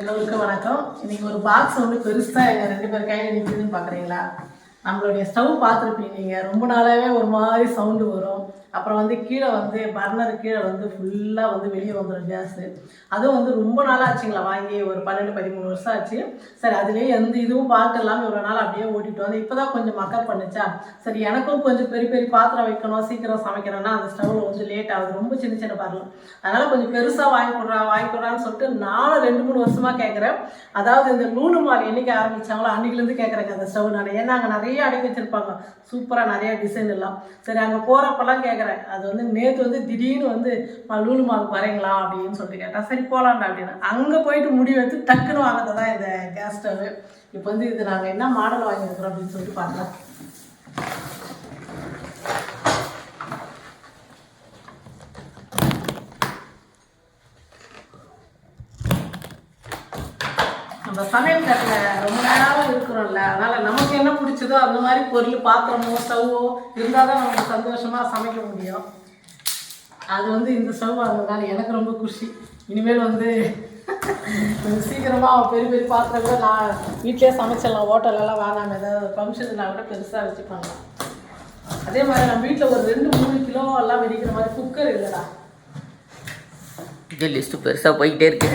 எல்லோருக்கும் வணக்கம். இன்னைக்கு ஒரு பாக்ஸ் வந்து பெருசாக எங்கள் ரெண்டு பேர் கையில் நிற்குதுன்னு பார்க்குறீங்களா நம்மளுடைய ஸ்டவ் பார்த்துருப்பீங்க. நீங்கள் ரொம்ப நாளாகவே ஒரு மாதிரி சவுண்டு வரும். அப்புறம் வந்து கீழே வந்து பர்னர் கீழே வந்து ஃபுல்லாக வந்து வெளியே வந்துடும் கேஸு அதுவும் வந்து ரொம்ப நாள் ஆச்சுங்களா வாங்கி ஒரு பன்னெண்டு பதிமூணு வருஷம் ஆச்சு. சரி அதுலேயே எந்த இதுவும் பார்க்க இல்லாமல் இவ்வளோ நாள் அப்படியே ஓட்டிட்டு வந்து இப்போ தான் கொஞ்சம் மக்கப் பண்ணுச்சா? சரி எனக்கும் கொஞ்சம் பெரிய பெரிய பாத்திரம் வைக்கணும் சீக்கிரம் சமைக்கணும்னா அந்த ஸ்டவ்வில் வந்து லேட் ஆகுது. ரொம்ப சின்ன சின்ன பாத்திரம். அதனால் கொஞ்சம் பெருசாக வாங்கி கொடுறா வாங்கி கொடுறான்னு சொல்லிட்டு நானும் ரெண்டு மூணு வருஷமாக கேட்குறேன். அதாவது இந்த லூனு மால் என்றைக்கு ஆரம்பித்தாங்களோ அன்றைக்கிலேருந்து கேட்குறேங்க அந்த ஸ்டவ் நான். ஏன்னா அங்கே நிறைய அடங்கி வச்சுருப்பாங்க. சூப்பராக நிறைய டிசைன் எல்லாம். சரி அங்கே போகிறப்பெல்லாம் கேட்குறேன் அது வந்து நேற்று வந்து திடீர்னு வந்து "மா, லூனு மாலுக்கு வரீங்களா அப்படின்னு சொல்லிட்டு கேட்டேன் சரி போகலாம்டா அப்படின்னு. அங்கே போயிட்டு முடிவு எடுத்து டக்குன்னு வாங்கினது தான் இந்த கேஸ் ஸ்டவ் இப்போ வந்து இது நாங்கள் என்ன மாடல் வாங்கியிருக்கிறோம் அப்படின்னு சொல்லிட்டு பார்க்கலாம் நம்ம சமையல் கட்டில் ரொம்ப நேரம் இருக்கிறோம்ல. அதனால் நமக்கு என்ன பிடிச்சதோ அந்த மாதிரி பொருள் பாத்திரமோ ஸ்டவ்வோ இருந்தால் தான் நமக்கு சந்தோஷமாக சமைக்க முடியும். அது வந்து இந்த ஸ்டவ் அதனால எனக்கு ரொம்ப குஷி. இனிமேல் வந்து கொஞ்சம் சீக்கிரமாக பெரிய பெரிய பாத்திரம் கூட நான் வீட்டிலே சமைச்சிடலாம். ஹோட்டலெல்லாம் வேணாம். ஏதாவது ஃபங்க்ஷனுனா கூட பெருசாக வச்சு பண்ணலாம் அதே மாதிரி நம்ம வீட்டில் ஒரு ரெண்டு மூணு கிலோ எல்லாம் வெடிக்கிற மாதிரி குக்கர் இல்லைடா. இது லிஸ்ட்டு பெருசாக போய்கிட்டே இருக்கு.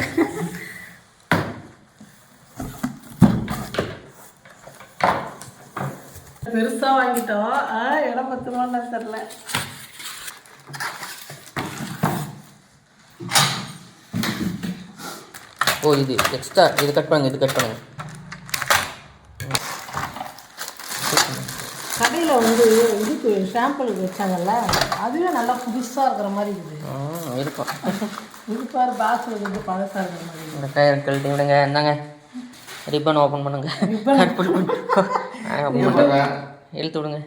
பெருசாக வாங்கிட்டோம். ஆ, இடம் பத்துமான்னு தெரில ஓ இது எக்ஸ்ட்ரா இது கட் பண்ணுங்க இது கட் பண்ணுங்க. கடையில் வந்து இதுக்கு ஷாம்பிளுக்கு வச்சாங்கல்ல அதுவே நல்லா புதுசாக இருக்கிற மாதிரி இருக்குது. இருக்கும். இது பாரு வந்து பழசாக இருக்கிற மாதிரி இந்த கழட்டி விடுங்க என்னங்க ரிப்பன் ஓப்பன் பண்ணுங்க. கட் பண்ணி. இழுத்து விடுங்க.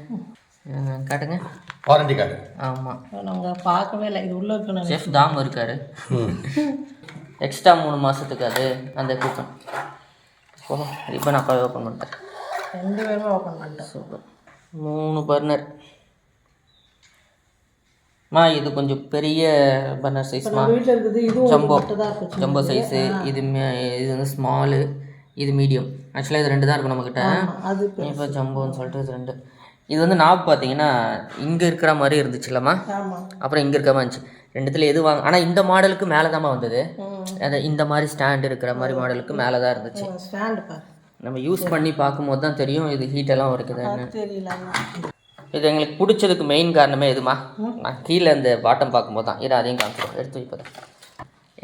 காட்டுங்க. வாரண்டி கார்டு ஆமாம் நாங்கள் பார்க்கவே இல்லை. இது உள்ளே இருக்கணும் செஃப் தாம் இருக்காரு. எக்ஸ்ட்ரா மூணு மாதத்துக்கு அது அந்த கூப்பன் போதும் ரிப்பன் அப்பாவே ஓப்பன் பண்ணிட்டேன். ரெண்டு பேருமே ஓப்பன் பண்ணிட்டோம். சூப்பர். மூணு பர்னர் மா இது கொஞ்சம் பெரிய பர்னர் சைஸ்மா ஜம்போ ஜம்போ சைஸு இது மே- இது வந்து ஸ்மாலு இது மீடியம் ஆக்சுவலாக இது ரெண்டு தான் இருக்கும் நம்மக்கிட்ட அது இப்போ ஜம்போன்னு சொல்லிட்டு இது ரெண்டு. இது வந்து நாப் பார்த்தீங்கன்னா இங்கே இருக்கிற மாதிரி இருந்துச்சுல்லம்மா அப்புறம் இங்கே இருக்க மாதிரி இருந்துச்சு. ரெண்டுத்துல எது வாங்க ஆனால் இந்த மாடலுக்கு மேலே தாம்மா வந்தது. அது இந்த மாதிரி ஸ்டாண்ட் இருக்கிற மாதிரி மாடலுக்கு மேலே தான் இருந்துச்சு. நம்ம யூஸ் பண்ணி பார்க்கும்போது தான் தெரியும் இது ஹீட்டெல்லாம் இருக்குதுன்னு இது எங்களுக்கு பிடிச்சதுக்கு மெயின் காரணமே எதுமா நான் கீழே இந்த பாட்டம் பார்க்கும்போது தான். இதை அதையும் காமிச்சிடும் எடுத்து வைப்பது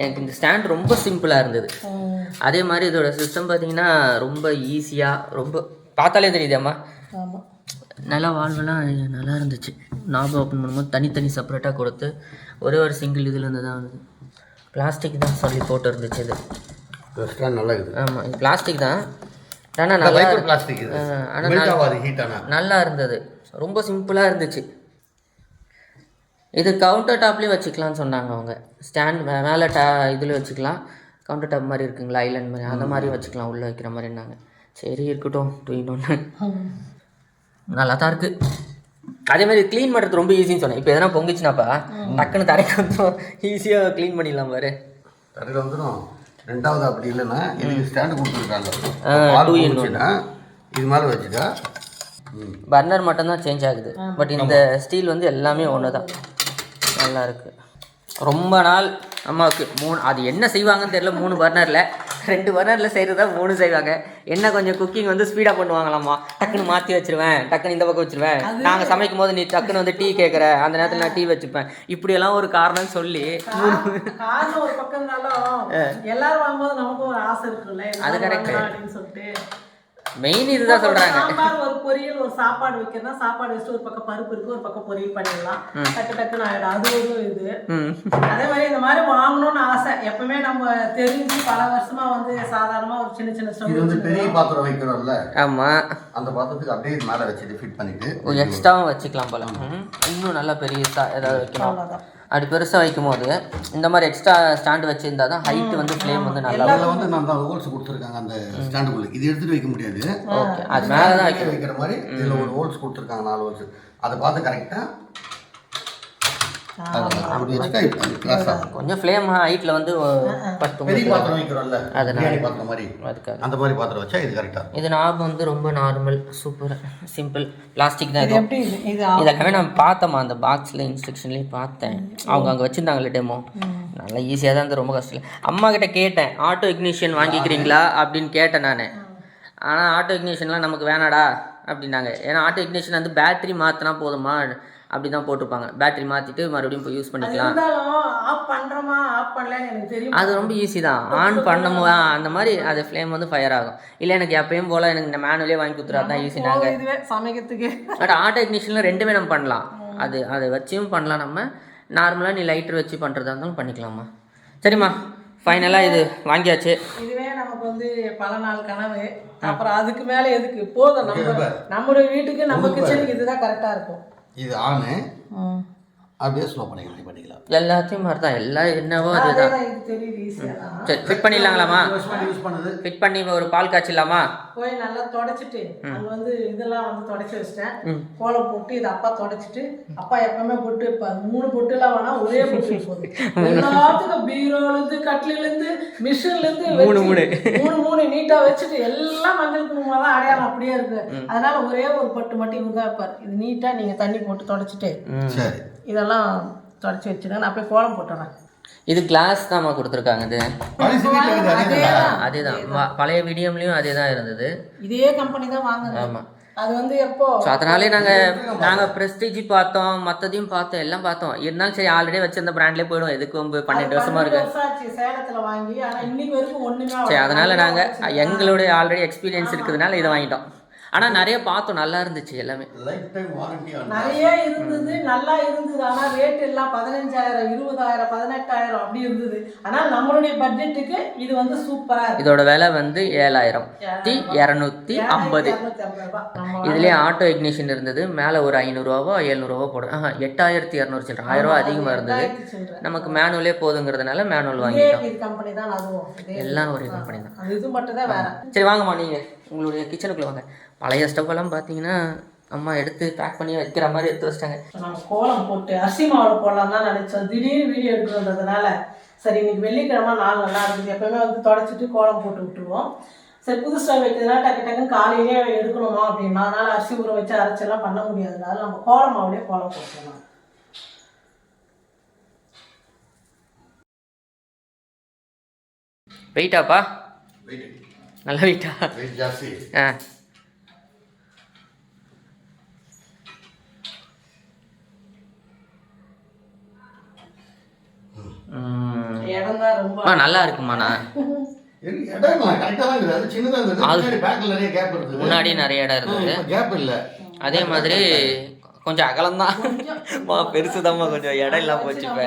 எனக்கு இந்த ஸ்டாண்ட் ரொம்ப சிம்பிளாக இருந்தது. அதே மாதிரி இதோட சிஸ்டம் பார்த்தீங்கன்னா ரொம்ப ஈஸியாக ரொம்ப பார்த்தாலே தெரியுதேம்மா ஆமாம் நல்லா வாழ்வெல்லாம் நல்லா இருந்துச்சு. நாப ஓப்பன் பண்ணும்போது தனித்தனி செப்பரேட்டாக கொடுத்து ஒரே ஒரு சிங்கிள் இதில் இருந்து தான் வந்தது. பிளாஸ்டிக் தான் சொல்லி போட்டு இருந்துச்சு இது. நல்லா இருக்குது. ஆமாம் இது பிளாஸ்டிக் தான். ஆனால் நல்லா பிளாஸ்டிக் இது. ஆனா மெல்ட் ஆகாது ஹீட் ஆனால் நல்லா இருந்தது. ரொம்ப சிம்பிளாக இருந்துச்சு. இது கவுண்டர் டாப்லேயும் வச்சுக்கலாம்னு சொன்னாங்க அவங்க. ஸ்டாண்ட் மேலே டா இதில் வச்சுக்கலாம். கவுண்டர் டாப் மாதிரி இருக்குங்களா? ஐலண்ட் மாதிரி அந்த மாதிரி வச்சுக்கலாம் உள்ளே வைக்கிற மாதிரின்னாங்க சரி இருக்கட்டும். தூயினோன்னு நல்லா தான் இருக்குது அதே மாதிரி க்ளீன் பண்ணுறது ரொம்ப ஈஸின்னு சொன்னேன். இப்போ எதனா பொங்குச்சுனாப்பா டக்குன்னு தரைக்கு வந்துடும் ஈஸியாக க்ளீன் பண்ணிடலாம் பாரு. கடையில் வந்துடும் ரெண்டாவது அப்படி இல்லைன்னா இதுக்கு ஸ்டாண்டு கொடுத்துருக்காங்க? இது மாதிரி வச்சுட்டா. பர்னர் மட்டும்தான் சேஞ்ச் ஆகுது. பட் இந்த ஸ்டீல் வந்து எல்லாமே ஒன்று தான் நல்லா இருக்கு ரொம்ப நாள் அம்மாவுக்கு மூணு அது என்ன செய்வாங்கன்னு தெரியல மூணு பர்னரில். ரெண்டு பர்னரில் செய்கிறதா மூணு செய்வாங்க. என்ன கொஞ்சம் குக்கிங் வந்து ஸ்பீடாக பண்ணுவாங்களாம்மா. டக்குன்னு மாற்றி வச்சிருவேன் டக்குன்னு இந்த பக்கம் வச்சிருவேன். நாங்கள் சமைக்கும் போது நீ டக்குன்னு வந்து டீ கேட்குற அந்த நேரத்தில் நான் டீ வச்சுப்பேன். இப்படியெல்லாம் ஒரு காரணம் சொல்லி. அது மாதிரி மெயின் இதுதான் சொல்கிறாங்க சாம்பார் ஒரு பொரியல் ஒரு சாப்பாடு வைக்கிறதா சாப்பாடு வச்சுட்டு ஒரு பக்கம் பருப்பு இருக்கு ஒரு பக்கம் பொரியல் பண்ணிடலாம். டக்கு டக்குன்னு ஆயிடும். அது ஒரு இது. அதே மாதிரி இந்த மாதிரி வாங்கணும்னு ஆசை. எப்பவுமே நம்ம தெரிஞ்சு பல வருஷமா வந்து சாதாரணமா ஒரு சின்ன சின்ன இது வந்து ஸ்டவ் பெரிய பாத்திரம் வைக்கிறோம்ல. ஆமாம் அந்த பாத்திரத்துக்கு அப்படியே இது மேலே வச்சுட்டு ஃபிட் பண்ணிட்டு எக்ஸ்ட்ராவும் வச்சுக்கலாம் போல. இன்னும் நல்லா பெருசா ஏதாவது அவ்வளோதான் அப்படி பெருசாக வைக்கும் போது இந்த மாதிரி எக்ஸ்ட்ரா ஸ்டாண்ட் வச்சிருந்தா தான் ஹைட் வந்து ஃப்ளேம் வந்து நல்லா அதில் வந்து நான் தான் ஹோல்ஸ் கொடுத்துருக்காங்க அந்த ஸ்டாண்டுக்குள்ள இது எடுத்துட்டு வைக்க முடியாது. ஓகே. அது மேலே தான் மேலே வைக்கிற மாதிரி இதில் ஒரு ஹோல்ஸ் கொடுத்துருக்காங்க நாலு ஹோல்ஸ் அதை பார்த்து கரெக்டாக அது அப்படி வச்சுட்டா இப்போ கிளாஸ் ஆகும் கொஞ்சம் ஃப்ளேம் ஹைட்டில் வந்து பெரிய பாத்திரம் வைக்கிறோம்ல. அதனால. பாத்திரம் மாதிரி. அதுக்காக. அந்த மாதிரி பாத்திரம் வச்சா இது கரெக்டாக இது நாப் வந்து ரொம்ப நார்மல் சூப்பர் சிம்பிள் பிளாஸ்டிக் தான் இது இதெல்லாமே நான் பார்த்தேம்மா அந்த பாக்ஸில் இன்ஸ்ட்ரக்ஷன்லேயும் பார்த்தேன். அவங்க அங்கே வச்சுருந்தாங்களே டெமோ நல்லா ஈஸியாக தான் இருந்தது ரொம்ப கஷ்டம் இல்லை. அம்மா கிட்ட கேட்டேன் ஆட்டோ இக்னிஷியன் வாங்கிக்கிறீங்களா? அப்படின்னு கேட்டேன் நான். ஆனால் ஆட்டோ இக்னிஷன்லாம் நமக்கு வேணாடா அப்படின்னாங்க. ஏன்னா ஆட்டோ இக்னிஷன் வந்து பேட்டரி மாற்றினா போதுமா? அப்படி தான் போட்டிருப்பாங்க. பேட்டரி மாற்றிட்டு மறுபடியும் போய் யூஸ் பண்ணிக்கலாம். இருந்தாலும் ஆஃப் பண்றோமா? ஆஃப் பண்ணலன்னு எனக்கு தெரியும். அது ரொம்ப ஈஸி தான். ஆன் பண்ணும்போது அந்த மாதிரி அது ஃப்ளேம் வந்து ஃபயர் ஆகும். இல்லை எனக்கு எப்பயும் போல் எனக்கு இந்த மேனுவலே வாங்கி கொடுத்துறா தான் ஈஸி நாங்கள் இதுவே சமைக்கிறதுக்கு. பட் ஆட்டோ இக்னிஷனில் ரெண்டுமே நம்ம பண்ணலாம். அது அதை வச்சியும் பண்ணலாம் நம்ம. நார்மலாக நீ லைட்டர் வச்சு பண்ணுறதா இருந்தாலும் பண்ணிக்கலாமா சரிம்மா ஃபைனலாக இது வாங்கியாச்சு. இதுவே நமக்கு வந்து பல நாள் கனவு. அப்புறம் அதுக்கு மேல எதுக்கு? போதும். நம்ம நம்மளுடைய வீட்டுக்கு நம்ம கிச்சனுக்கு இதுதான் கரெக்டா இருக்கும். இது ஆனு. அப்படியே ஸ்லோ பண்ணிக்கலாம் பண்ணிக்கலாம். எல்லாத்தையும் மாதிரி தான் எல்லாம் என்னவோ அதுதான். சரி ஃபிட் பண்ணிடலாங்களாம்மா? யூஸ் பண்ணி யூஸ் பண்ணுது. ஃபிட் பண்ணி ஒரு பால் காய்ச்சிடலாமா? போய் நல்லா தொடச்சிட்டு அங்க வந்து இதெல்லாம் வந்து தொடச்சி வச்சிட்டேன். கோலம் போட்டு இது அப்பா தொடச்சிட்டு அப்பா எப்பவுமே பொட்டு இப்ப மூணு பொட்டு எல்லாம் வேணா ஒரே பொட்டு போதும். எல்லாத்துக்கும் பீரோல இருந்து கட்டில இருந்து மிஷின்ல இருந்து மூணு. மூணு மூணு மூணு நீட்டா வச்சுட்டு எல்லாம் மஞ்சள் குங்குமம் தான் அடையாளம் அப்படியே இருக்கு. அதனால ஒரே ஒரு பொட்டு மட்டும் இவர் தான் வைப்பார். இது நீட்டா நீங்க தண்ணி போட்டு தொடச்சிட்டு சரி. இதெல்லாம் தொடச்சி வச்சுருங்க நான் போய் கோலம் போட்டுறேன். இது கிளாஸ் தான்மா கொடுத்துருக்காங்க இது. பரிசு வீட்டில் இருக்குது அதே தானே? அதே தான் பழைய வீடியோம்லேயும் அதே தான் இருந்தது. இதே கம்பெனி தான் வாங்குறது ஆமாம் அது வந்து எப்போ? ஸோ அதனாலே நாங்கள் நாங்கள் ப்ரெஸ்டீஜ் பார்த்தோம் மற்றதையும் பார்த்தோம் எல்லாம் பார்த்தோம். இருந்தாலும் சரி ஆல்ரெடி வச்சிருந்த பிராண்ட்லேயே போயிடும். எதுக்கு வம்பு பன்னெண்டு வருஷமா இருக்கு? சேலத்துல வாங்கி. ஆனா இன்னைக்கு வரைக்கும் ஒண்ணுமே சரி அதனால நாங்கள். எங்களுடைய ஆல்ரெடி எக்ஸ்பீரியன்ஸ் இருக்கிறதுனால இதை வாங்கிட்டோம். ஆனால் நிறைய பார்த்தோம். நல்லா இருந்துச்சு எல்லாமே. நிறைய இருந்தது. நல்லா இருந்தது. ஆனா ரேட் எல்லாம் பதினஞ்சாயிரம் இருபதாயிரம் பதினெட்டாயிரம் அப்படி இருந்தது. ஆனா நம்மளுடைய பட்ஜெட்டுக்கு இது வந்து சூப்பரா இருக்கு. இதோட விலை வந்து ஏழாயிரம். இரநூத்தி ஐம்பது. இதுலேயே ஆட்டோ இக்னிஷன் இருந்தது. மேலே ஒரு ஐநூறுரூவாவோ எழுநூறுவா போடுறோம் ஆஹா எட்டாயிரத்தி இரநூறு சில்லற. ஆயிரம் ரூபா அதிகமாக இருந்தது. நமக்கு மேனுவலே போதுங்கிறதுனால மேனுவல் வாங்கிட்டோம் இது கம்பெனி தான் அதுவும். இதே எல்லாம் ஒரே கம்பெனி தான். அது இது மட்டும் தான் வேற. சரி வாங்கம்மா நீங்கள் உங்களுடைய கிச்சனுக்குள்ளே வாங்க. பழைய ஸ்டவ் எல்லாம் பார்த்தீங்கன்னா அம்மா எடுத்து பேக் பண்ணி வைக்கிற மாதிரி எடுத்து வச்சிட்டாங்க. நம்ம கோலம் போட்டு அரிசி மாவுல போடலாம் தான் நினைச்சோம். திடீர்னு வீடியோ எடுக்கிறதுனால சரி இன்னைக்கு வெள்ளிக்கிழமை நாள் நல்லா இருக்குது. எப்பவுமே வந்து தொடச்சிட்டு கோலம் போட்டு விட்டுருவோம். சரி புது ஸ்டவ் வைக்கிறதுனால டக்கு டக்குன்னு காலையிலே எடுக்கணுமா அப்படின்னா அதனால அரிசி ஊற வச்சு அரைச்செல்லாம் பண்ண முடியாதுனால நம்ம கோலம் மாவுலேயே கோலம் போட்டுருவோம் வெயிட்டாப்பா? வெயிட் நல்ல வெயிட்டா? ஆ ம். இடம் தான் ரொம்ப அம்மா நல்லா இருக்குமா நான் எனக்கு இடம் கரெக்டாக தான் இருக்குது அது சின்னதாக இருந்தது. முன்னாடி நிறைய கேப் இருக்குது. முன்னாடி நிறைய இடம் இருந்தது கேப் இல்லை. அதே மாதிரி கொஞ்சம் அகலம்தான். மா பெருசுதாம்மா கொஞ்சம் இடம் இல்லாம போச்சு இப்போ.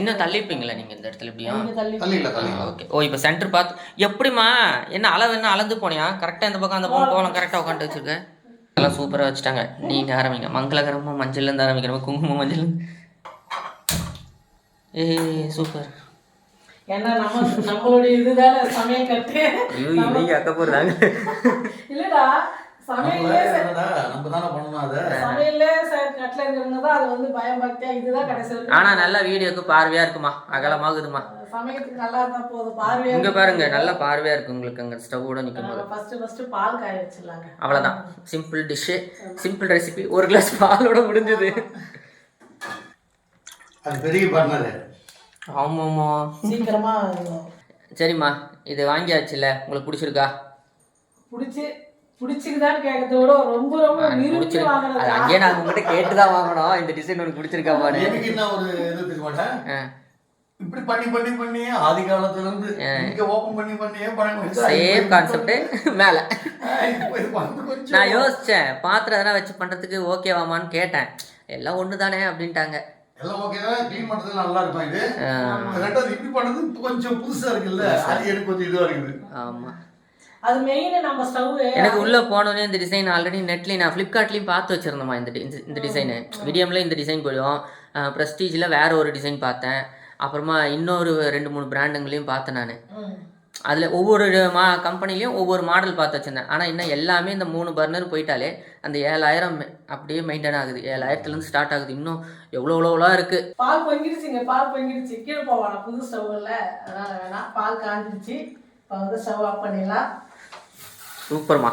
இன்னும் தள்ளிப்பீங்களா நீங்கள் இந்த இடத்துல இப்படியும்? ஓகே. ஓ இப்போ சென்டர் பார்த்து எப்படிம்மா? என்ன அளவு என்ன அளந்து போனியா? கரெக்டாக இந்த பக்கம் அந்த பக்கம் கோலம் கரெக்டாக உட்காந்து வச்சிருக்க. எல்லாம் சூப்பராக வச்சுட்டாங்க. நீங்கள் ஆரம்பிங்க. மங்களகரமாக மஞ்சள்லேருந்து ஆரம்பிக்கிறோம். குங்குமம் மஞ்சள் ஏய் சூப்பர் ஏன்னா நம்ம நம்மளுடைய இதுதானே சமயம் கட்டு. ஐயோ இன்னைக்கு அக்க போகிறாங்க இல்லடா ஆனால் நல்ல வீடியோக்கு பார்வையாக இருக்குமா? அகலமாகுதுமா? சமயத்துக்கு நல்லா இருந்தா போதும் பார்வையா இங்கே பாருங்க நல்ல பார்வையாக இருக்கு உங்களுக்கு அங்கே ஸ்டவ்வோட நிற்கும் போது. நம்ம ஃபர்ஸ்ட் ஃபர்ஸ்ட் பால் காய வச்சிடலாங்க. அவ்வளோதான் சிம்பிள் டிஷ்ஷு சிம்பிள் ரெசிபி ஒரு கிளாஸ் பாலோட முடிஞ்சது. அது பெரிய பண்ணது. ஆமாம்மா. சீக்கிரமா சரிம்மா இது வாங்கியாச்சுல்ல. உங்களுக்கு பிடிச்சிருக்கா? பிடிச்சி பிடிச்சிருக்கான்னு கேட்கறத விட ரொம்ப ரொம்ப விரும்பி பிடிச்சிருக்கு. வாங்கினது அங்கேயே நாங்கள் உங்கள்கிட்ட கேட்டு தான் வாங்கினோம் இந்த டிசைன் உனக்கு எனக்கு என்ன ஒரு இது மாட்டேன் இப்படி பண்ணி பண்ணி பண்ணி ஆதி காலத்துல இருந்து இங்க ஓபன் பண்ணி பண்ணியே சேம் கான்செப்ட் மேலே. நான் யோசித்தேன் பாத்திரம் எதனா வச்சு பண்ணுறதுக்கு ஓகேவாமான்னு கேட்டேன். எல்லாம் ஒன்று தானே அப்படின்ட்டாங்க. எல்லாம் ஓகே தான் க்ளீன் பண்றது நல்லா இருக்கும் இது? ரெண்டாவது இப்படி பண்ணது கொஞ்சம் புதுசா இருக்குல்ல? அது எனக்கு கொஞ்சம் இதுவா இருக்குது. ஆமாம் அது மெயின் நம்ம ஸ்டவ் எனக்கு உள்ளே போனோடனே இந்த டிசைன் ஆல்ரெடி நெட்லேயும் நான் ஃப்ளிப்கார்ட்லேயும் பார்த்து வச்சுருந்தேம்மா இந்த இந்த டிசைனு விடியமில் இந்த டிசைன் போயிடும். ப்ரெஸ்டீஜில் வேற ஒரு டிசைன் பார்த்தேன். அப்புறமா இன்னொரு ரெண்டு மூணு பிராண்டுங்களையும் பார்த்தேன் நான். அதில் ஒவ்வொரு மா கம்பெனிலையும் ஒவ்வொரு மாடல் பார்த்து வச்சுருந்தேன். ஆனால் இன்னும் எல்லாமே இந்த மூணு பர்னர் போயிட்டாலே அந்த ஏழாயிரம் அப்படியே மெயின்டைன் ஆகுது. ஏழாயிரத்துலேருந்து ஸ்டார்ட் ஆகுது. இன்னும் எவ்வளோ எவ்வளோலாம் இருக்குது பால் பொங்கிடுச்சுங்க பால் பொங்கிடுச்சு கீழே போவானா புது ஸ்டவ் இல்லை. அதனால வேணாம் பால் காஞ்சிடுச்சு இப்போ வந்து ஸ்டவ் ஆஃப் பண்ணிடலாம். சூப்பர்மா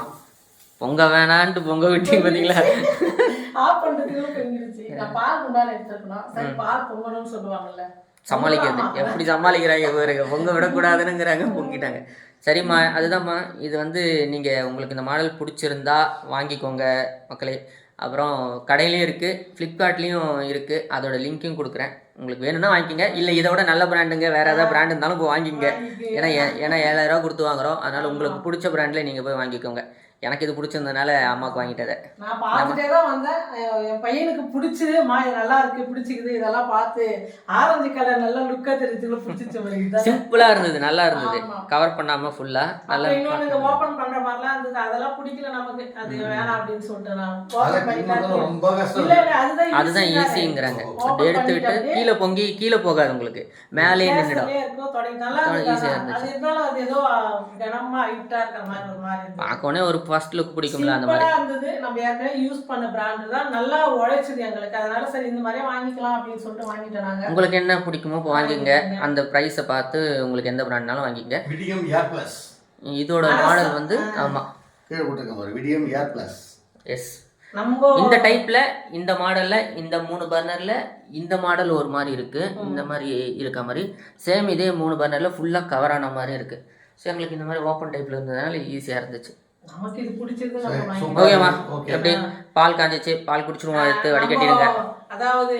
பொங்க வேணான்ட்டு பொங்க விட்டீங்க பார்த்தீங்களா ஆஃப் பண்ணுறதுக்குள்ள பொங்கிடுச்சு நான் பால் குண்டான எடுத்துருக்கணும். சரி பால் பொங்கணும்னு சொல்லுவாங்கல்ல. சமாளிக்கிறது. எப்படி சமாளிக்கிறாங்க? பாருங்க பொங்க விடக்கூடாதுன்னுங்கிறாங்க பொங்கிட்டாங்க. சரிம்மா அதுதான்மா இது வந்து நீங்கள் உங்களுக்கு இந்த மாடல் பிடிச்சிருந்தா வாங்கிக்கோங்க மக்களே. அப்புறம் கடையிலையும் இருக்குது ஃப்ளிப்கார்ட்லேயும் இருக்குது அதோட லிங்க்கும் கொடுக்குறேன். உங்களுக்கு வேணும்னா வாங்கிக்கோங்க. இல்லை இதை விட நல்ல பிராண்டுங்க வேறு ஏதாவது பிராண்ட் இருந்தாலும் போய் வாங்கிக்கங்க. ஏன்னா ஏ- ஏன்னா ஏழாயிரரூவா கொடுத்து வாங்குறோம். அதனால் உங்களுக்கு பிடிச்ச பிராண்டில் நீங்கள் போய் வாங்கிக்கோங்க. எனக்கு இது பிடிச்சிருந்ததுனால அம்மாவுக்கு வாங்கிட்டதை. நான் பார்த்துட்டே தான் வந்தேன். என் பையனுக்கு பிடிச்சது. மா இது நல்லா இருக்கு பிடிச்சிக்குது. இதெல்லாம் பார்த்து ஆரஞ்சு கலர் நல்லா லுக்கா தெரிஞ்சுல பிடிச்சிச்சு சிம்பிளாக இருந்தது நல்லா இருந்தது. கவர் பண்ணாமல் ஃபுல்லாக நல்லா இன்னொன்னு இந்த ஓபன் பண்ற மாதிரிலாம் இருந்தது. அதெல்லாம் பிடிக்கல நமக்கு. அது வேணாம் அப்படின்னு சொல்லிட்டு அதுதான். ஈஸிங்கிறாங்க அப்படி எடுத்து விட்டு பண்ணிட்டு கீழே பொங்கி கீழே போகாது உங்களுக்கு. மேலேயே நின்றுடும். ஆனா. இருந்துச்சு. மாதிரி ஒரு ஃபர்ஸ்ட் லுக் பிடிக்கும்ல அந்த மாதிரி? இருந்தது. நம்ம ஏற்கனவே யூஸ் பண்ண பிராண்ட் தான். நல்லா உழைச்சது எங்களுக்கு. அதனால சரி இந்த மாதிரி வாங்கிக்கலாம் அப்படின்னு சொல்லிட்டு வாங்கிட்டோம் நாங்க. உங்களுக்கு என்ன பிடிக்குமோ இப்போ வாங்கிங்க அந்த ப்ரைஸை பார்த்து உங்களுக்கு எந்த பிராண்ட்னாலும் வாங்கிங்க விடியம் ஏர் பிளஸ் இதோட மாடல் வந்து ஆமாம் கீழே போட்டுருக்க பாரு விடியம் ஏர் பிளஸ் எஸ் நம்ம இந்த டைப்பில் இந்த மாடலில் இந்த மூணு பர்னரில் இந்த மாடல் ஒரு மாதிரி இருக்குது இந்த மாதிரி இருக்க மாதிரி. சேம் இதே மூணு பர்னரில் ஃபுல்லாக கவர் ஆன மாதிரி இருக்குது ஸோ எங்களுக்கு இந்த மாதிரி ஓப்பன் டைப்பில் இருந்ததுனால ஈஸியாக இருந்துச்சு. நமக்கு இது பிடிச்சிருக்கு. ஓகேம்மா ஓகே. எப்படி பால் காஞ்சிச்சு பால் குடிச்சிருவோம் எடுத்து வடிகட்டிடுங்க. அதாவது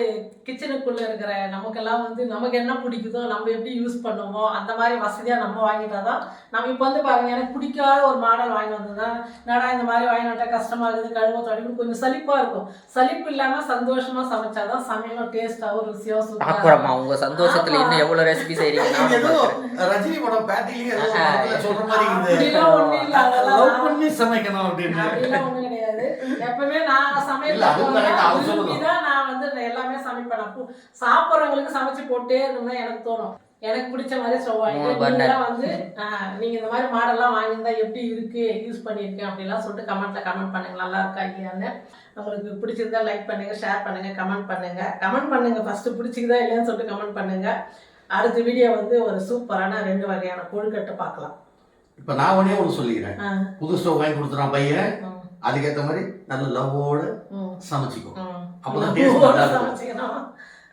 கிச்சனுக்குள்ள இருக்கிற நமக்கெல்லாம் வந்து நமக்கு என்ன பிடிக்குதோ நம்ம எப்படி யூஸ் பண்ணுவோமோ அந்த மாதிரி வசதியா நம்ம வாங்கிட்டாதான் நம்ம இப்போ வந்து பாருங்க எனக்கு பிடிக்காத ஒரு மாடல் வாங்கி வந்ததுதான் என்னடா இந்த மாதிரி வாங்கி வந்தா கஷ்டமா இருக்குது கழுவ தொடங்கி கொஞ்சம் சலிப்பா இருக்கும். சலிப்பு இல்லாம சந்தோஷமா சமைச்சாதான் சமையலும் டேஸ்டாவும் ருசியாவும் சூப்பரா பார்க்குறோம்மா உங்கள் சந்தோஷத்தில் இன்னும் எவ்வளோ ரெசிபி பார்க்குறேன் ரஜினி படம் பேட்டிலேயே சொல்ற மாதிரி பண்ணி சமைக்கணும் அப்படின்னு. எப்பவுமே நான் சமையல் சொல்லுங்க. தான் நான் வந்து எல்லாமே சமைப்பேன். சாப்பிட்றவங்களுக்கு சமைச்சு போட்டே தான் எனக்கு தோணும். எனக்கு பிடிச்ச மாதிரி. நீங்களாம் வந்து நீங்க இந்த மாதிரி மாடல்லாம் வாங்கியிருந்தா எப்படி இருக்கு யூஸ் பண்ணியிருக்கேன் அப்படிலாம் சொல்லிட்டு கமெண்ட்ல கமெண்ட் பண்ணுங்க. நல்லா இருக்கா இல்லையான்னு. உங்களுக்கு பிடிச்சிருந்தா லைக் பண்ணுங்க ஷேர் பண்ணுங்க கமெண்ட் பண்ணுங்க. கமெண்ட் பண்ணுங்க. ஃபர்ஸ்ட் பிடிச்சிக்குதா இல்லையான்னு சொல்லிட்டு கமெண்ட் பண்ணுங்க. அடுத்த வீடியோ வந்து ஒரு சூப்பரான ரெண்டு வகையான கொழுக்கட்டை பார்க்கலாம். இப்ப நான் ஒன்னே ஒன்று சொல்லிக்கிறேன். புது ஸ்டவ் வாங்கி கொடுத்துறான் பையன். அதுக்கேற்ற மாதிரி நல்ல லவ்வோட ம், சமைச்சிக்கோ ம். அப்பதான் நல்லா இருக்கும்.